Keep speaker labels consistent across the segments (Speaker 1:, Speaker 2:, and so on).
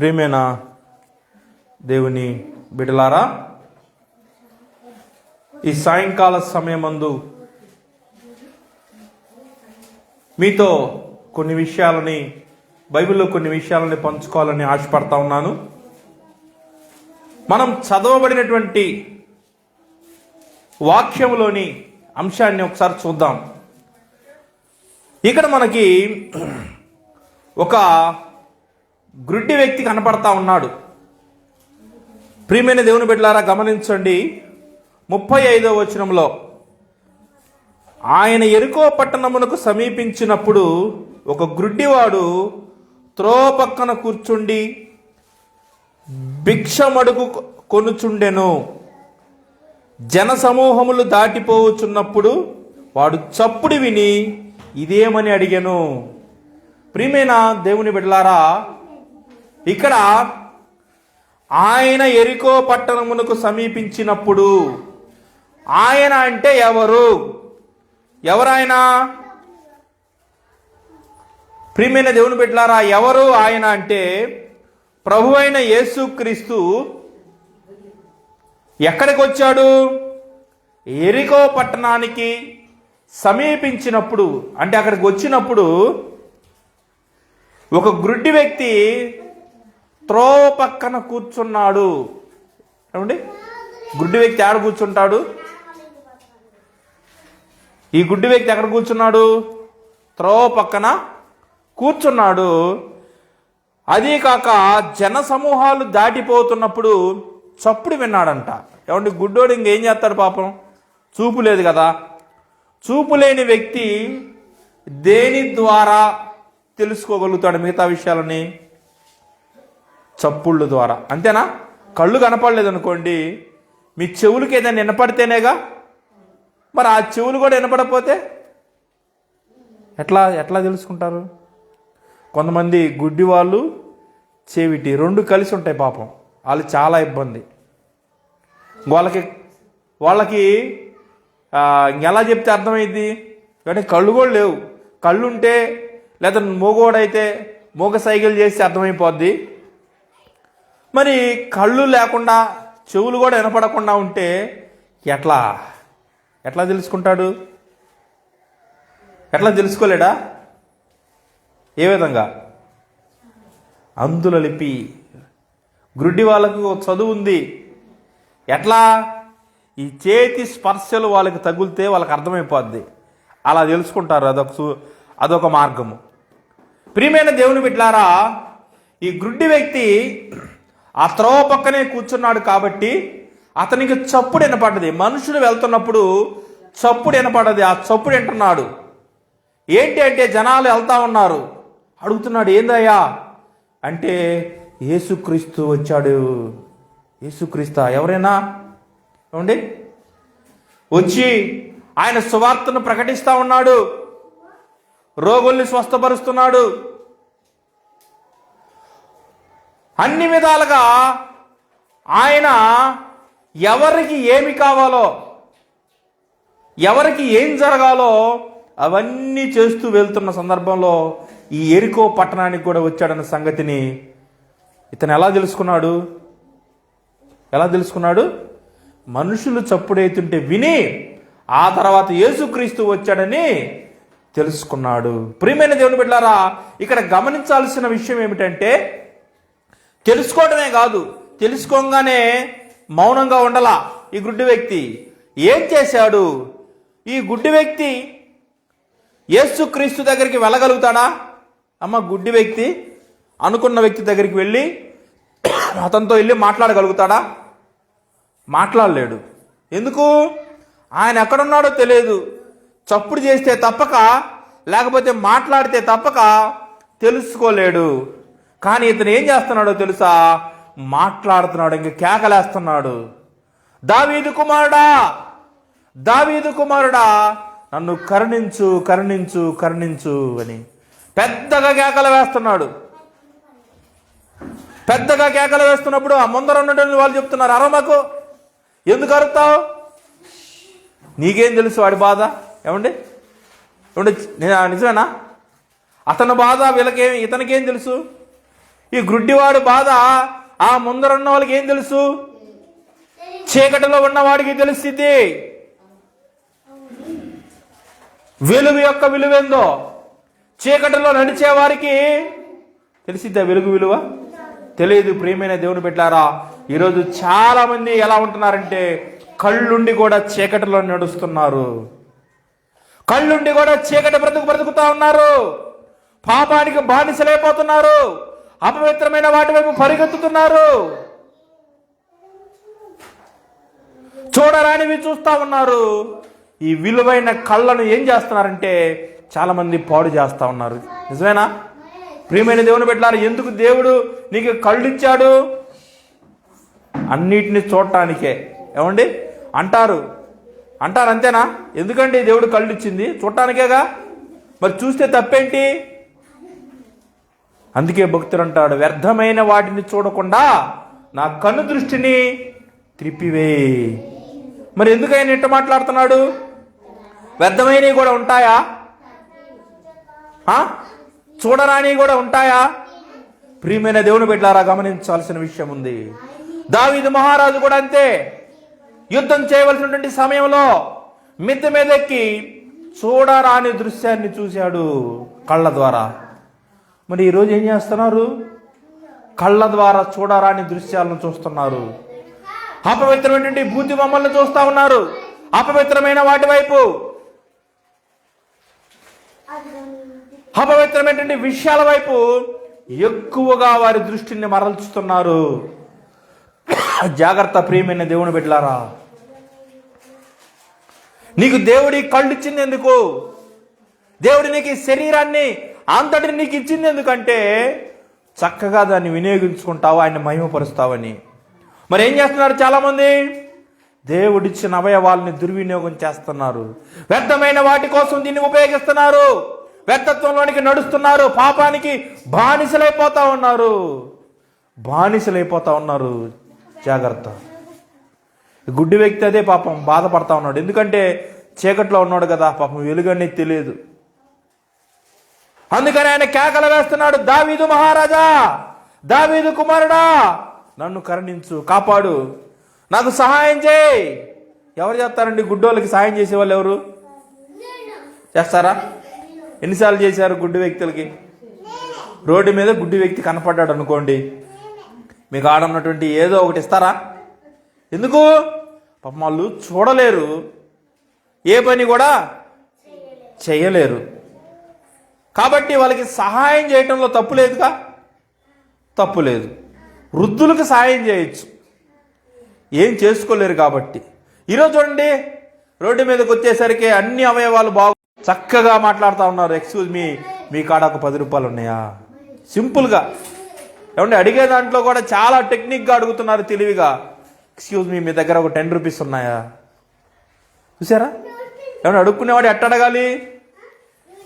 Speaker 1: ప్రియమైన దేవుని బిడలారా ఈ సాయంకాల సమయమందు మీతో కొన్ని విషయాలని బైబిల్లో కొన్ని విషయాలని పంచుకోవాలని ఆశపడతా ఉన్నాను. మనం చదవబడినటువంటి వాక్యంలోని అంశాన్ని ఒకసారి చూద్దాం. ఇక్కడ మనకి ఒక గ్రుడ్డి వ్యక్తి కనపడతా ఉన్నాడు. ప్రియమైన దేవుని బిడ్డలారా గమనించండి. ముప్పై ఐదో వచనంలో ఆయన ఎరుకో పట్టణమునకు సమీపించినప్పుడు ఒక గ్రుడ్డివాడు త్రో పక్కన కూర్చుండి భిక్షమడుగు కొనుచుండెను. జన సమూహములు దాటిపోవచ్చున్నప్పుడు వాడు చప్పుడు విని ఇదేమని అడిగాను. ప్రియమైన దేవుని బిడ్డలారా ఇక్కడ ఆయన ఎరికో పట్టణమునకు సమీపించినప్పుడు ఆయన అంటే ఎవరు? ఎవరాయన? ప్రియమైన దేవుని బిడ్డలారా ఎవరు ఆయన అంటే ప్రభు అయిన యేసుక్రీస్తు ఎక్కడికి వచ్చాడు? ఎరికో పట్టణానికి సమీపించినప్పుడు అంటే అక్కడికి వచ్చినప్పుడు ఒక గ్రుడ్డి వ్యక్తి త్రో పక్కన కూర్చున్నాడు. ఏమండి? గుడ్డి వ్యక్తి ఆడ కూర్చుంటాడు. ఈ గుడ్డి వ్యక్తి ఎక్కడ కూర్చున్నాడు? త్రో పక్కన కూర్చున్నాడు. అదీ కాక జన సమూహాలు దాటిపోతున్నప్పుడు చప్పుడు విన్నాడంట. ఏమండి? గుడ్డోడు ఇంకేం చేస్తాడు పాపం? చూపు లేదు కదా. చూపు లేని వ్యక్తి దేని ద్వారా తెలుసుకోగలుగుతాడు మిగతా విషయాలని చప్పుళ్ళ ద్వారా. అంతేనా? కళ్ళు కనపడలేదు అనుకోండి మీ చెవులకి ఏదైనా వినపడితేనేగా? మరి ఆ చెవులు కూడా వినపడపోతే ఎట్లా ఎట్లా తెలుసుకుంటారు? కొంతమంది గుడ్డి వాళ్ళు చెవిటి రెండు కలిసి ఉంటాయి పాపం. వాళ్ళు చాలా ఇబ్బంది. వాళ్ళకి వాళ్ళకి ఎలా చెప్తే అర్థమైంది కానీ కళ్ళు కూడా లేవు. కళ్ళు ఉంటే లేదా మూగోడైతే మూగ సైకిల్ చేస్తే అర్థమైపోద్ది. మరి కళ్ళు లేకుండా చెవులు కూడా వినపడకుండా ఉంటే ఎట్లా? ఎట్లా తెలుసుకుంటాడు? ఎట్లా తెలుసుకోలేడా? ఏ విధంగా? అందుల లిపి. గ్రుడ్డి వాళ్ళకు ఒక చదువు ఉంది. ఎట్లా? ఈ చేతి స్పర్శలు వాళ్ళకి తగిలితే వాళ్ళకి అర్థమైపోద్ది. అలా తెలుసుకుంటారు. అదొక అదొక మార్గము. ప్రియమైన దేవుని బిడ్లారా ఈ గ్రుడ్డి వ్యక్తి ఆ త్రోవ పక్కనే కూర్చున్నాడు కాబట్టి అతనికి చప్పుడు వినపడ్డది. మనుషులు వెళ్తున్నప్పుడు చప్పుడు వినపడ్డది. ఆ చప్పుడు వింటున్నాడు. ఏంటి అంటే జనాలు వెళ్తా ఉన్నారు. అడుగుతున్నాడు ఏందయ్యా? అంటే యేసుక్రీస్తు వచ్చాడు. యేసుక్రీస్తా? ఎవరైనా? ఏమండి? వచ్చి ఆయన సువార్తను ప్రకటిస్తా ఉన్నాడు. రోగుల్ని స్వస్థపరుస్తున్నాడు. అన్ని విధాలుగా ఆయన ఎవరికి ఏమి కావాలో ఎవరికి ఏం జరగాలో అవన్నీ చేస్తూ వెళ్తున్న సందర్భంలో ఈ ఎరికో పట్టణానికి కూడా వచ్చాడన్న సంగతిని ఇతను ఎలా తెలుసుకున్నాడు? ఎలా తెలుసుకున్నాడు? మనుషులు చప్పుడైతుంటే విని ఆ తర్వాత యేసుక్రీస్తు వచ్చాడని తెలుసుకున్నాడు. ప్రియమైన దేవుని బిడ్డారా ఇక్కడ గమనించాల్సిన విషయం ఏమిటంటే తెలుసుకోవడమే కాదు. తెలుసుకోగానే మౌనంగా ఉండలా ఈ గుడ్డి వ్యక్తి. ఏం చేశాడు? ఈ గుడ్డి వ్యక్తి యేసుక్రీస్తు దగ్గరికి వెళ్ళగలుగుతాడా? అమ్మ గుడ్డి వ్యక్తి అనుకున్న వ్యక్తి దగ్గరికి వెళ్ళి అతనితో వెళ్ళి మాట్లాడగలుగుతాడా? మాట్లాడలేడు. ఎందుకు? ఆయన ఎక్కడున్నాడో తెలియదు. చప్పుడు చేస్తే తప్పక లేకపోతే మాట్లాడితే తప్పక తెలుసుకోలేడు. కానీ ఇతను ఏం చేస్తున్నాడో తెలుసా? మాట్లాడుతున్నాడు ఇంక కేకలేస్తున్నాడు. దావీదు కుమారుడా! దావీదు కుమారుడా! నన్ను కరుణించు కరుణించు కరుణించు అని పెద్దగా కేకలు వేస్తున్నాడు. పెద్దగా కేకలు వేస్తున్నప్పుడు ఆ ముందర ఉన్నటువంటి వాళ్ళు చెప్తున్నారు అరమకు ఎందుకు అరుతావు? నీకేం తెలుసు వాడి బాధ? ఏమండి? ఏమండి నేను నిజమేనా? అతని బాధ వీళ్ళకేం ఇతనికేం తెలుసు? ఈ గుడ్డివాడు బాధ ఆ ముందరున్న వాళ్ళకి ఏం తెలుసు? చీకటిలో ఉన్నవాడికి తెలుస్తుంది వెలుగు యొక్క విలువేందో? చీకటిలో నడిచే వారికి తెలిసిద్దా వెలుగు విలువ? తెలియదు. ప్రియమైన దేవుని పెట్టారా ఈరోజు చాలా మంది ఎలా ఉంటున్నారంటే కళ్ళుండి కూడా చీకటిలో నడుస్తున్నారు. కళ్ళుండి కూడా చీకటి బ్రతుకు బ్రతుకుతా ఉన్నారు. పాపానికి బానిసలైపోతున్నారు. అపవిత్రమైన వాటి వైపు పరిగెత్తుతున్నారు. చూడరానివి చూస్తా ఉన్నారు. ఈ విలువైన కళ్ళను ఏం చేస్తున్నారంటే చాలామంది పాడు చేస్తా ఉన్నారు. నిజమేనా? ప్రియమైన దేవుని పెట్టారు ఎందుకు దేవుడు నీకు కళ్ళు ఇచ్చాడు అన్నిటిని చూడటానికే. ఏమండి? అంటారు. అంటారు అంతేనా? ఎందుకండి దేవుడు కళ్ళు ఇచ్చింది చూడటానికేగా? మరి చూస్తే తప్పేంటి? అందుకే భక్తుడు అంటాడు వ్యర్థమైన వాటిని చూడకుండా నా కన్ను దృష్టిని త్రిప్పివే మరి ఎందుకు ఆయన ఇట్ట మాట్లాడుతున్నాడు? వ్యర్థమైనవి కూడా ఉంటాయా? చూడరానివి కూడా ఉంటాయా? ప్రియమైన దేవుని బిడ్డారా గమనించాల్సిన విషయం ఉంది. దావీదు మహారాజు కూడా అంతే. యుద్ధం చేయవలసినటువంటి సమయంలో మిద్దె మీద ఎక్కి చూడరాని దృశ్యాన్ని చూశాడు కళ్ళ ద్వారా. మరి ఈరోజు ఏం చేస్తున్నారు? కళ్ళ ద్వారా చూడరాని దృశ్యాలను చూస్తున్నారు. అపవిత్రమైనటువంటి బూతి బొమ్మలను చూస్తా ఉన్నారు. అపవిత్రమైన వాటి వైపు. అపవిత్రమైనటువంటి విషయాల వైపు ఎక్కువగా వారి దృష్టిని మరల్చుతున్నారు. జాగ్రత్త ప్రియమైన దేవుని బిడ్డలారా. నీకు దేవుడి కళ్ళు ఇచ్చింది ఎందుకు? దేవుడి నీకు శరీరాన్ని అంతటిని నీకు ఇచ్చింది ఎందుకంటే చక్కగా దాన్ని వినియోగించుకుంటావు ఆయన మహిమపరుస్తావని. మరి ఏం చేస్తున్నారు చాలామంది? దేవుడిచ్చిన అవయవాల్ని దుర్వినియోగం చేస్తున్నారు. వ్యర్థమైన వాటి కోసం దీన్ని ఉపయోగిస్తున్నారు. వ్యర్థత్వంలోనికి నడుస్తున్నారు. పాపానికి బానిసలైపోతా ఉన్నారు. బానిసలైపోతా ఉన్నారు. జాగ్రత్త. గుడ్డి వ్యక్తి అదే పాపం బాధపడతా ఉన్నాడు. ఎందుకంటే చీకట్లో ఉన్నాడు కదా పాపం వెలుగని తెలియదు. అందుకని ఆయన కేకలు వేస్తున్నాడు దావీదు మహారాజా దావీదు కుమారుడా నన్ను కరుణించు కాపాడు నాకు సహాయం చేయి. ఎవరు చేస్తారండి? గుడ్డోళ్ళకి సహాయం చేసేవాళ్ళు ఎవరు? చేస్తారా? ఎన్నిసార్లు చేశారు గుడ్డి వ్యక్తులకి? రోడ్డు మీద గుడ్డి వ్యక్తి కనపడ్డాడు అనుకోండి. మీకు ఆడున్నటువంటి ఏదో ఒకటి ఇస్తారా? ఎందుకు? పాపం వాళ్ళు చూడలేరు. ఏ పని కూడా చేయలేరు. కాబట్టి వాళ్ళకి సహాయం చేయటంలో తప్పు లేదుగా? తప్పు లేదు. వృద్ధులకు సహాయం చేయొచ్చు. ఏం చేసుకోలేరు కాబట్టి. ఈరోజు చూడండి రోడ్డు మీదకి వచ్చేసరికి అన్ని అవయవాలు బాగు చక్కగా మాట్లాడుతూ ఉన్నారు. ఎక్స్క్యూజ్ మీ మీ కాడ ఒక పది రూపాయలు ఉన్నాయా? సింపుల్గా ఏమండి అడిగే దాంట్లో కూడా చాలా టెక్నిక్గా అడుగుతున్నారు తెలివిగా. ఎక్స్క్యూజ్ మీ మీ దగ్గర ఒక టెన్ రూపీస్ ఉన్నాయా? చూసారా? ఏమన్నా అడుక్కునేవాడు ఎట్ట అడగాలి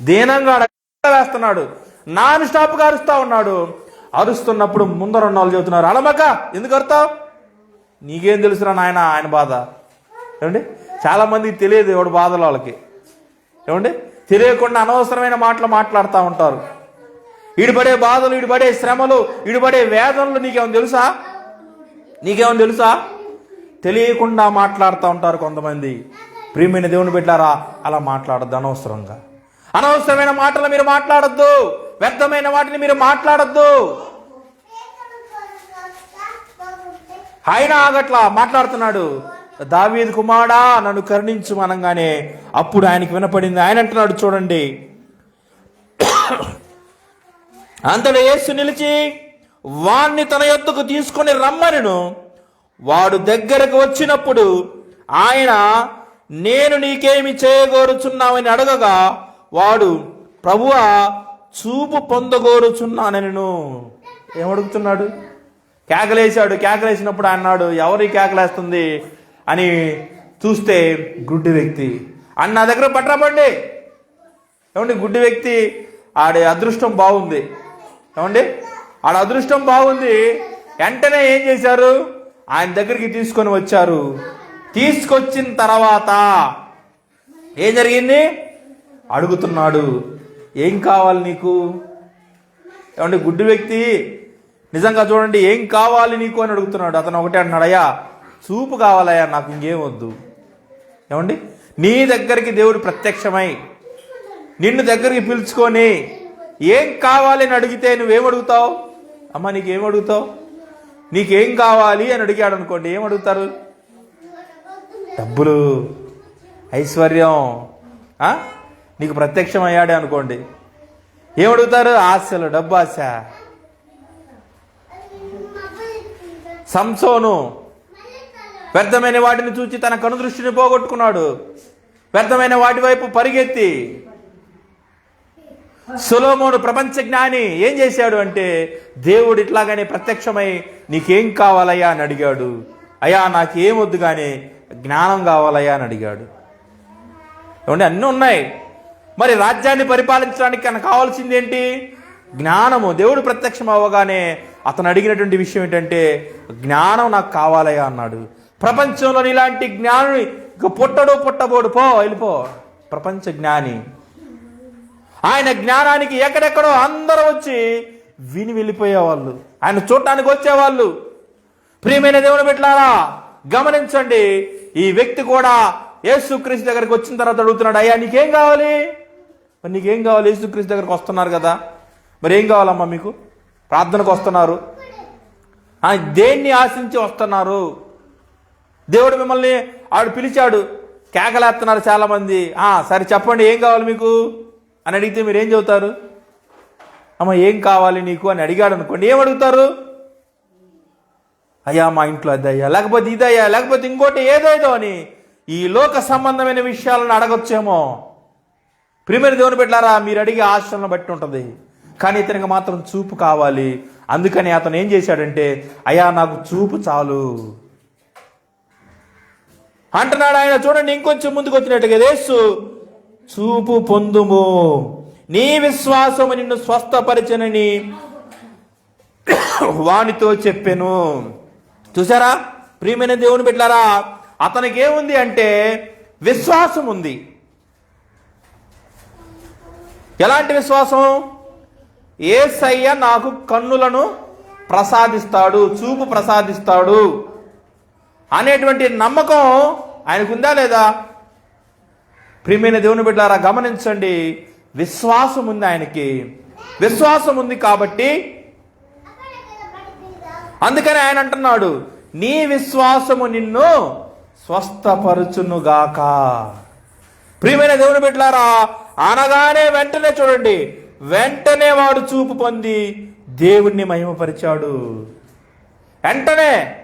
Speaker 1: దీనంగా అడగ వేస్తున్నాడు. నాన్ స్టాప్గా అరుస్తూ ఉన్నాడు. అరుస్తున్నప్పుడు ముందర ఉన్న వాళ్ళు చెబుతున్నారు అలమక ఎందుకు అరుతావు నీకేం తెలుసురా నాయన ఆయన బాధ. ఏమండి? చాలామంది తెలియదు ఎవడు బాధలు వాళ్ళకి. ఏమండి? తెలియకుండా అనవసరమైన మాటలు మాట్లాడుతూ ఉంటారు. ఈడిపడే బాధలు ఈడిపడే శ్రమలు ఈడిపడే వేదనలు నీకేమైనా తెలుసా? నీకేమైనా తెలుసా? తెలియకుండా మాట్లాడుతూ ఉంటారు కొంతమంది. ప్రియమైన దేవుని పెట్టారా అలా మాట్లాడద్దు అనవసరంగా. అనవసరమైన మాటలు మీరు మాట్లాడద్దు. వ్యర్థమైన వాటిని మీరు మాట్లాడద్దు. ఆయన ఆగట్లా మాట్లాడుతున్నాడు. దావీద్ కుమారా నన్ను కరుణించు అనగానే అప్పుడు ఆయనకి వినపడింది. ఆయన అంటున్నాడు చూడండి. అంతలో యేసు నిలిచి వాణ్ణి తన యొద్దకు తీసుకొని రమ్మనిను. వాడు దగ్గరకు వచ్చినప్పుడు ఆయన నేను నీకేమి చేయగోరుచున్నావని అడగగా వాడు ప్రభువ చూపు పొందగోరుచున్నానను ఏమడుగుతున్నాడు? కేకలేశాడు. కేకలేసినప్పుడు అన్నాడు ఎవరి కేకలేస్తుంది? అని చూస్తే గుడ్డి వ్యక్తి అన్న దగ్గర పట్టరాబండి ఏమండి గుడ్డి వ్యక్తి ఆడి అదృష్టం బాగుంది. ఏమండి ఆడ అదృష్టం బాగుంది. వెంటనే ఏం చేశారు? ఆయన దగ్గరికి తీసుకొని వచ్చారు. తీసుకొచ్చిన తర్వాత ఏం జరిగింది? అడుగుతున్నాడు ఏం కావాలి నీకు? ఏమండి గుడ్డు వ్యక్తి నిజంగా చూడండి ఏం కావాలి నీకు? అని అడుగుతున్నాడు. అతను ఒకటే అంటున్నాడు అయ్యా చూపు కావాలయ్యా నాకు ఇంకేం వద్దు. ఏమండి నీ దగ్గరికి దేవుడు ప్రత్యక్షమై నిన్ను దగ్గరికి పిలుచుకొని ఏం కావాలి అని అడిగితే నువ్వేం అడుగుతావు? అమ్మ నీకేం అడుగుతావు? నీకేం కావాలి? అని అడిగాడు అనుకోండి ఏం అడుగుతారు? డబ్బులు ఐశ్వర్యం నీకు ప్రత్యక్షం అయ్యాడే అనుకోండి. ఏం అడుగుతారు ఆశలు డబ్బు ఆశ సంసోను వ్యర్థమైన వాటిని చూచి తన కనుదృష్టిని పోగొట్టుకున్నాడు. వ్యర్థమైన వాటి వైపు పరిగెత్తి సులోమోను ప్రపంచ జ్ఞాని ఏం చేశాడు అంటే దేవుడు ఇట్లాగానే ప్రత్యక్షమై నీకేం కావాలయ్యా అని అడిగాడు. అయ్యా నాకేమొద్దు కానీ జ్ఞానం కావాలయ్యా అని అడిగాడు. ఏమంటే అన్నీ ఉన్నాయి. మరి రాజ్యాన్ని పరిపాలించడానికి కనుక కావాల్సింది ఏంటి జ్ఞానము. దేవుడు ప్రత్యక్షం అవ్వగానే అతను అడిగినటువంటి విషయం ఏంటంటే జ్ఞానం నాకు కావాలయ్యా అన్నాడు. ప్రపంచంలో ఇలాంటి జ్ఞాని పుట్టడు పుట్టబోడు. పో వెళ్ళిపో. ప్రపంచ జ్ఞాని. ఆయన జ్ఞానానికి ఎక్కడెక్కడో అందరూ వచ్చి విని వెళ్ళిపోయేవాళ్ళు. ఆయన చూడటానికి వచ్చేవాళ్ళు. ప్రియమైన దేవుని పెట్టారా గమనించండి. ఈ వ్యక్తి కూడా యేసుక్రీస్తు దగ్గరికి వచ్చిన తర్వాత అడుగుతున్నాడు అయ్యా నీకేం కావాలి? మరి నీకేం కావాలి? యేసుక్రీస్తు దగ్గరకు వస్తున్నారు కదా. మరి ఏం కావాలమ్మా మీకు? ప్రార్థనకు వస్తున్నారు. దేన్ని ఆశించి వస్తున్నారు? దేవుడు మిమ్మల్ని ఆడు పిలిచాడు. కేకలేస్తున్నారు చాలామంది. సరే చెప్పండి ఏం కావాలి మీకు? అని అడిగితే మీరు ఏం చెబుతారు? అమ్మ ఏం కావాలి నీకు? అని అడిగాడు అనుకోండి. ఏం అడుగుతారు? అయ్యా మా ఇంట్లో అదయ్యా లేకపోతే ఇదయ్యా లేకపోతే ఇంకోటి ఏదేదో అని ఈ లోక సంబంధమైన విషయాలను అడగొచ్చేమో. ప్రిమియర్ దేవుని పెట్టారా మీరు అడిగే ఆశలను బట్టి ఉంటుంది. కానీ ఇతనికి మాత్రం చూపు కావాలి. అందుకని అతను ఏం చేశాడంటే అయ్యా నాకు చూపు చాలు. అంటున్నాడు ఆయన చూడండి ఇంకొంచెం ముందుకు వచ్చినట్టుగా యేసు చూపు పొందుము. నీ విశ్వాసము నిన్ను స్వస్థపరిచనని వానితో చెప్పాను. చూసారా ప్రియమైన దేవుని బిడ్డారా అతనికి ఏముంది అంటే విశ్వాసం ఉంది. ఎలాంటి విశ్వాసం? ఏసయ్య నాకు కన్నులను ప్రసాదిస్తాడు చూపు ప్రసాదిస్తాడు అనేటువంటి నమ్మకం ఆయనకుందా లేదా? ప్రియమైన దేవుని బిడ్డారా గమనించండి. విశ్వాసం ఉంది ఆయనకి. విశ్వాసం ఉంది కాబట్టి అందుకని ఆయన అంటున్నాడు నీ విశ్వాసము నిన్ను స్వస్థపరచునుగాక. ప్రియమైన దేవుని బిడ్డలారా అనగానే వెంటనే చూడండి. వెంటనే వాడు చూపు పొంది దేవుణ్ణి మహిమపరిచాడు. వెంటనే.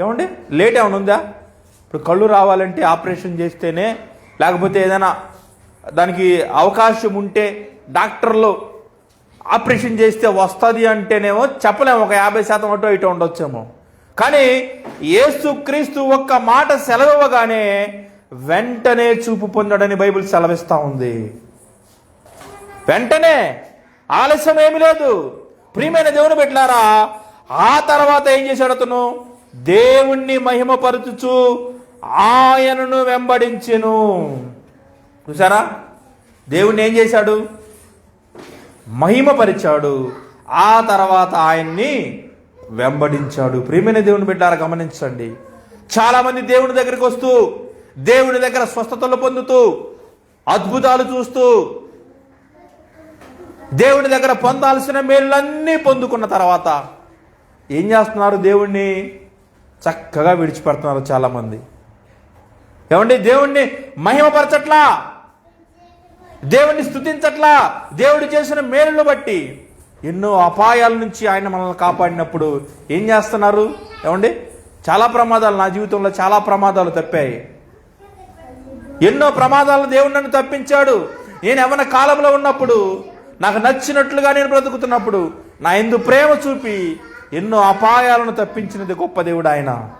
Speaker 1: ఏమండి? లేట్ ఏమైనా ఉందా? ఇప్పుడు కళ్ళు రావాలంటే ఆపరేషన్ చేస్తేనే లేకపోతే ఏదైనా దానికి అవకాశం ఉంటే డాక్టర్లు ఆపరేషన్ చేస్తే వస్తుంది అంటేనేమో చెప్పలేము. ఒక యాభై శాతం అటు ఇటు ఉండొచ్చేమో. కానీ ఏసుక్రీస్తు ఒక్క మాట సెలవివ్వగానే వెంటనే చూపు పొందాడని బైబిల్ సెలవిస్తూ ఉంది. వెంటనే ఆలస్యం ఏమి లేదు. ప్రియమైన దేవుని పెట్టినారా ఆ తర్వాత ఏం చేశాడు అతను? దేవుణ్ణి మహిమపరచుచు ఆయనను వెంబడించెను. చూసారా దేవుణ్ణి ఏం చేశాడు? మహిమపరిచాడు. ఆ తర్వాత ఆయన్ని వెంబడించాడు. ప్రియమైన దేవుని బిడ్డారా గమనించండి. చాలామంది దేవుని దగ్గరికి వస్తూ దేవుని దగ్గర స్వస్థతలు పొందుతూ అద్భుతాలు చూస్తూ దేవుని దగ్గర పొందాల్సిన మేలులన్నీ పొందుకున్న తర్వాత ఏం చేస్తున్నారు దేవుణ్ణి? చక్కగా విడిచిపెడుతున్నారు చాలామంది. ఏమండి? దేవుణ్ణి మహిమపరచట్లా? దేవుణ్ణి స్థుతించట్లా దేవుడు చేసిన మేలును బట్టి ఎన్నో అపాయాల నుంచి ఆయన మనల్ని కాపాడినప్పుడు ఏం చేస్తున్నారు? ఏమండి? చాలా ప్రమాదాలు నా జీవితంలో చాలా ప్రమాదాలు తప్పాయి. ఎన్నో ప్రమాదాలు దేవుడు నన్ను తప్పించాడు. నేను ఎవరి కాలంలో ఉన్నప్పుడు నాకు నచ్చినట్లుగా నేను బ్రతుకుతున్నప్పుడు నా ఎందు ప్రేమ చూపి ఎన్నో అపాయాలను తప్పించినది గొప్ప దేవుడు ఆయన.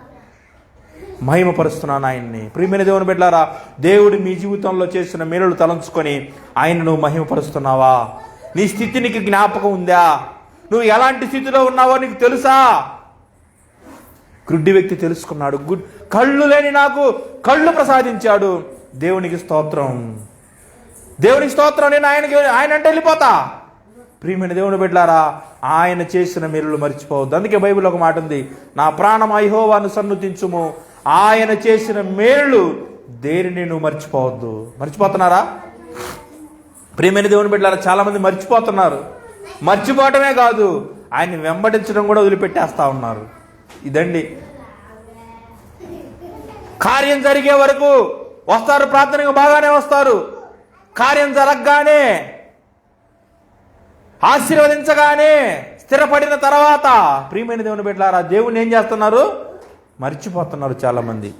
Speaker 1: మహిమపరుస్తున్నాను ఆయన్ని. ప్రియమైన దేవుని బిడ్డారా దేవుడు మీ జీవితంలో చేసిన మేలులు తలంచుకొని ఆయన నువ్వు మహిమపరుస్తున్నావా? నీ స్థితి నీకు జ్ఞాపకం ఉందా? నువ్వు ఎలాంటి స్థితిలో ఉన్నావో నీకు తెలుసా? గుడ్డి వ్యక్తి తెలుసుకున్నాడు. గుడ్ కళ్ళు లేని నాకు కళ్ళు ప్రసాదించాడు. దేవునికి స్తోత్రం. దేవునికి స్తోత్రం నేను ఆయనకి ఆయన అంటే వెళ్ళిపోతా. ప్రియమైన దేవుని బిడ్డారా ఆయన చేసిన మేలులు మర్చిపోవద్దు. అందుకే బైబిల్ ఒక మాట ఉంది నా ప్రాణం ఐహోవాను సన్నుతించుము. ఆయన చేసిన మేలు దేనిని నువ్వు మర్చిపోవద్దు. మర్చిపోతున్నారా? ప్రియమైన దేవుని బిడ్డారా చాలామంది మర్చిపోతున్నారు. మర్చిపోవటమే కాదు ఆయన్ని వెంబడించడం కూడా వదిలిపెట్టేస్తా ఉన్నారు. ఇదండి. కార్యం జరిగే వరకు వస్తారు ప్రార్థనకు బాగానే వస్తారు. కార్యం జరగగానే ఆశీర్వదించగానే స్థిరపడిన తర్వాత ప్రియమైన దేవుని బిడ్డలారా దేవుని ఏం చేస్తున్నారు? మర్చిపోతున్నారు చాలామంది.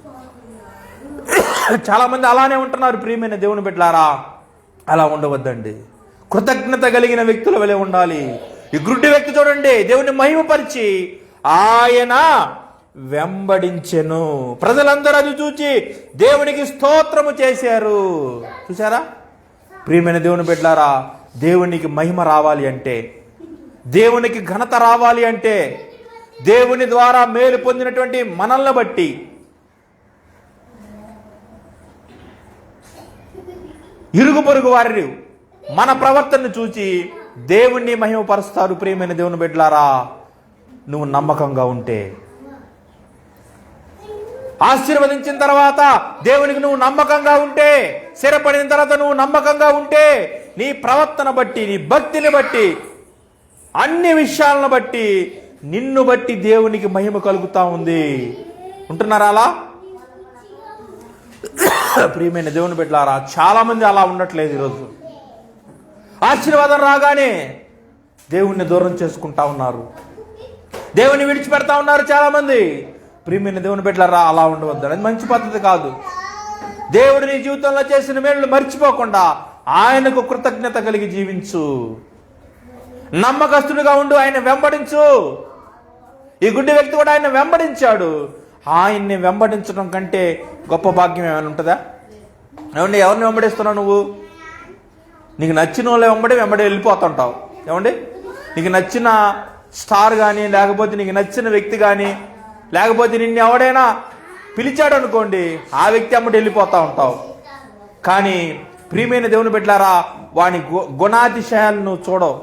Speaker 1: చాలామంది అలానే ఉంటున్నారు ప్రియమైన దేవుని బిడ్డలారా. అలా ఉండవద్దండి. కృతజ్ఞత కలిగిన వ్యక్తుల వలె ఉండాలి. ఈ గ్రుడ్డి వ్యక్తి చూడండి దేవుని మహిమపరిచి ఆయన వెంబడించెను. ప్రజలందరూ అది చూచి దేవునికి స్తోత్రము చేశారు. చూసారా ప్రియమైన దేవుని బిడ్డారా దేవునికి మహిమ రావాలి అంటే దేవునికి ఘనత రావాలి అంటే దేవుని ద్వారా మేలు పొందినటువంటి మనల్ని బట్టి ఇరుగు పొరుగు వారి మన ప్రవర్తనను చూచి దేవుణ్ణి మహిమపరుస్తారు. ప్రియమైన దేవుని బిడ్డలారా నువ్వు నమ్మకంగా ఉంటే ఆశీర్వదించిన తర్వాత దేవునికి నువ్వు నమ్మకంగా ఉంటే స్థిరపడిన తర్వాత నువ్వు నమ్మకంగా ఉంటే నీ ప్రవర్తన బట్టి నీ భక్తిని బట్టి అన్ని విషయాలను బట్టి నిన్ను బట్టి దేవునికి మహిమ కలుగుతా ఉంది. ఉంటున్నారా అలా? ప్రియమైన దేవుని బిడ్డలారా చాలా మంది అలా ఉండట్లేదు ఈరోజు. ఆశీర్వాదం రాగానే దేవుణ్ణి దూరం చేసుకుంటా ఉన్నారు. దేవుని విడిచిపెడతా ఉన్నారు చాలా మంది ప్రియమైన దేవుని బిడ్డలారా అలా ఉండవద్దు. అది మంచి పద్ధతి కాదు. దేవుడు నీ జీవితంలో చేసిన మేలు మర్చిపోకుండా ఆయనకు కృతజ్ఞత కలిగి జీవించు. నమ్మకస్తుడిగా ఉండు ఆయన వెంబడించు. ఈ గుడ్డి వ్యక్తి కూడా ఆయన వెంబడించాడు. ఆయన్ని వెంబడించడం కంటే గొప్ప భాగ్యం ఏమైనా ఉంటుందా? ఏమండి ఎవరిని వెంబడిస్తున్నావు నువ్వు? నీకు నచ్చిన వాళ్ళు వెంబడి వెంబడి వెళ్ళిపోతుంటావు. ఏమండి? నీకు నచ్చిన స్టార్ కానీ లేకపోతే నీకు నచ్చిన వ్యక్తి కానీ లేకపోతే నిన్ను ఎవడైనా పిలిచాడు అనుకోండి ఆ వ్యక్తి అమ్మటి వెళ్ళిపోతా ఉంటావు. కానీ ప్రియమైన దేవుని పెట్టారా వాని గు గుణాతిశయాలను నువ్వు చూడవు.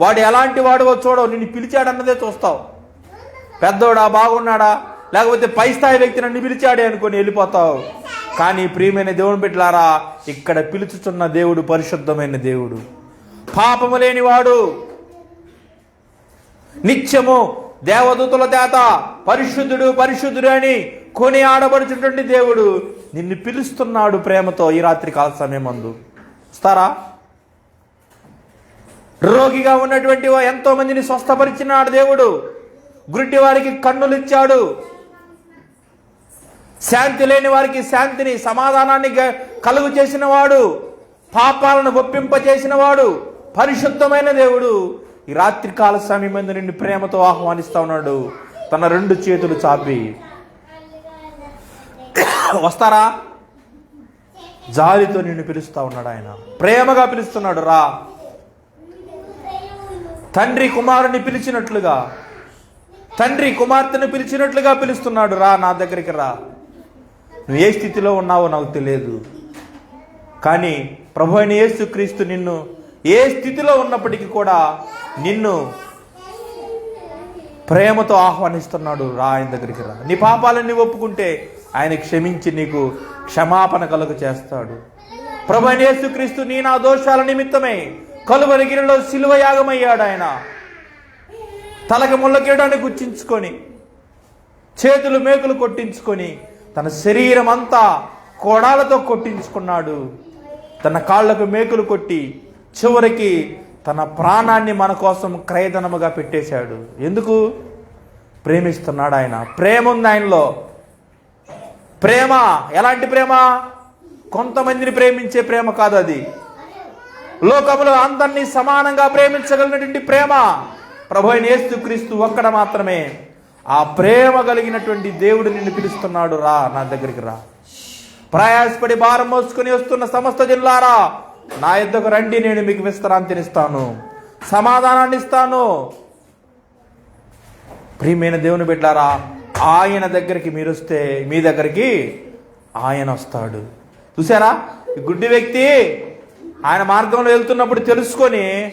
Speaker 1: వాడు ఎలాంటి వాడువో చూడవు నిన్ను పిలిచాడన్నదే చూస్తావు. పెద్దోడా బాగున్నాడా? లేకపోతే పై స్థాయి వ్యక్తి నన్ను పిలిచాడే అనుకొని వెళ్ళిపోతావు. కానీ ప్రియమైన దేవుని పెట్టారా ఇక్కడ పిలుచుచున్న దేవుడు పరిశుద్ధమైన దేవుడు. పాపము లేనివాడు నిత్యము దేవదూతుల చేత పరిశుద్ధుడు పరిశుద్ధుడు అని కొని ఆడబడుచుటువంటి దేవుడు నిన్ను పిలుస్తున్నాడు ప్రేమతో ఈ రాత్రి కాల సమయం మందు వస్తారా? రోగిగా ఉన్నటువంటి ఎంతో మందిని స్వస్థపరిచినాడు దేవుడు. గుడ్డి వారికి కన్నులు ఇచ్చాడు. శాంతి లేని వారికి శాంతిని సమాధానాన్ని కలుగు చేసిన వాడు పాపాలను ఒప్పింప చేసిన వాడు పరిశుద్ధమైన దేవుడు. ఈ రాత్రి కాల నిన్ను ప్రేమతో ఆహ్వానిస్తా ఉన్నాడు. తన రెండు చేతులు చాపి. వస్తారా? జాలితో నిన్ను పిలుస్తా ఉన్నాడు ఆయన. ప్రేమగా పిలుస్తున్నాడు రా. తండ్రి కుమారుని పిలిచినట్లుగా. తండ్రి కుమార్తెను పిలిచినట్లుగా పిలుస్తున్నాడు రా నా దగ్గరికి రా. నువ్వు ఏ స్థితిలో ఉన్నావో నాకు తెలియదు. కానీ ప్రభు అయిన యేసుక్రీస్తు నిన్ను ఏ స్థితిలో ఉన్నప్పటికీ కూడా నిన్ను ప్రేమతో ఆహ్వానిస్తున్నాడు రా ఆయన దగ్గరికి రా. నీ పాపాలన్నీ ఒప్పుకుంటే ఆయన క్షమించి నీకు క్షమాపణ కలుగు చేస్తాడు. ప్రభు క్రీస్తు నీ నా దోషాల నిమిత్తమే కలువరి గిరిలో శిలువ యాగమయ్యాడు ఆయన. తలకి ముళ్ళకేయడాన్ని గుర్తించుకొని చేతులు మేకులు కొట్టించుకొని తన శరీరం అంతా కోడాలతో కొట్టించుకున్నాడు. తన కాళ్ళకు మేకులు కొట్టి చివరికి తన ప్రాణాన్ని మన కోసం క్రయధనముగా పెట్టేశాడు. ఎందుకు? ప్రేమిస్తున్నాడు ఆయన. ప్రేమ ఉంది ఆయనలో. ప్రేమ. ఎలాంటి ప్రేమ? కొంతమందిని ప్రేమించే ప్రేమ కాదు అది. లోకములో అందరినీ సమానంగా ప్రేమించగలిగినటువంటి ప్రేమ ప్రభు అయిన యేసుక్రీస్తు ఒక్కడ మాత్రమే. ఆ ప్రేమ కలిగినటువంటి దేవుడు నిన్ను పిలుస్తున్నాడు. రా నా దగ్గరికి రా. ప్రయాసపడి భారం మోసుకుని వస్తున్న సమస్త జిల్లారా నా యుద్ధకు రండి నేను మీకు విశ్రాంతినిస్తాను సమాధానాన్ని ఇస్తాను. ప్రియమైన దేవుని బిడ్డారా ఆయన దగ్గరికి మీరు వస్తే మీ దగ్గరికి ఆయన వస్తాడు. చూసారా గుడ్డి వ్యక్తి ఆయన మార్గంలో వెళ్తున్నప్పుడు తెలుసుకొని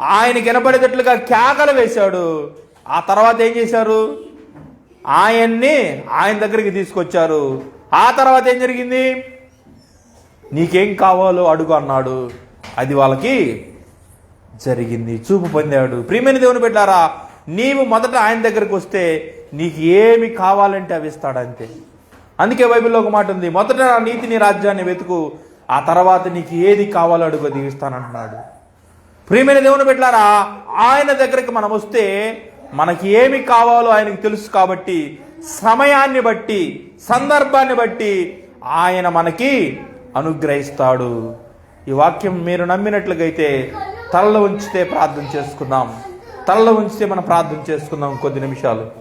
Speaker 1: ఆయనకి కనపడేటట్లుగా కేకలు వేశాడు. ఆ తర్వాత ఏం చేశారు? ఆయన్ని ఆయన దగ్గరికి తీసుకొచ్చారు. ఆ తర్వాత ఏం జరిగింది? నీకేం కావాలో అడుగు అన్నాడు. అది వాళ్ళకి జరిగింది. చూపు పొందాడు. ప్రియమైన దేవుని పెట్టారా నీవు మొదట ఆయన దగ్గరకు వస్తే నీకు ఏమి కావాలంటే అవి ఇస్తాడంతే. అందుకే బైబిల్లో ఒక మాట ఉంది. మొదట నా నీతిని రాజ్యాన్ని వెతుకు ఆ తర్వాత నీకు ఏది కావాలో అడుగు దీవిస్తానంటున్నాడు ప్రియమైన దేవుని పెట్టారా ఆయన దగ్గరికి మనం వస్తే మనకి ఏమి కావాలో ఆయనకు తెలుసు కాబట్టి సమయాన్ని బట్టి సందర్భాన్ని బట్టి ఆయన మనకి అనుగ్రహిస్తాడు. ఈ వాక్యం మీరు నమ్మినట్లుగైతే తలలో ఉంచితే ప్రార్థన చేసుకుందాం. తలలో ఉంచితే మనం ప్రార్థన చేసుకుందాం కొద్ది నిమిషాలు.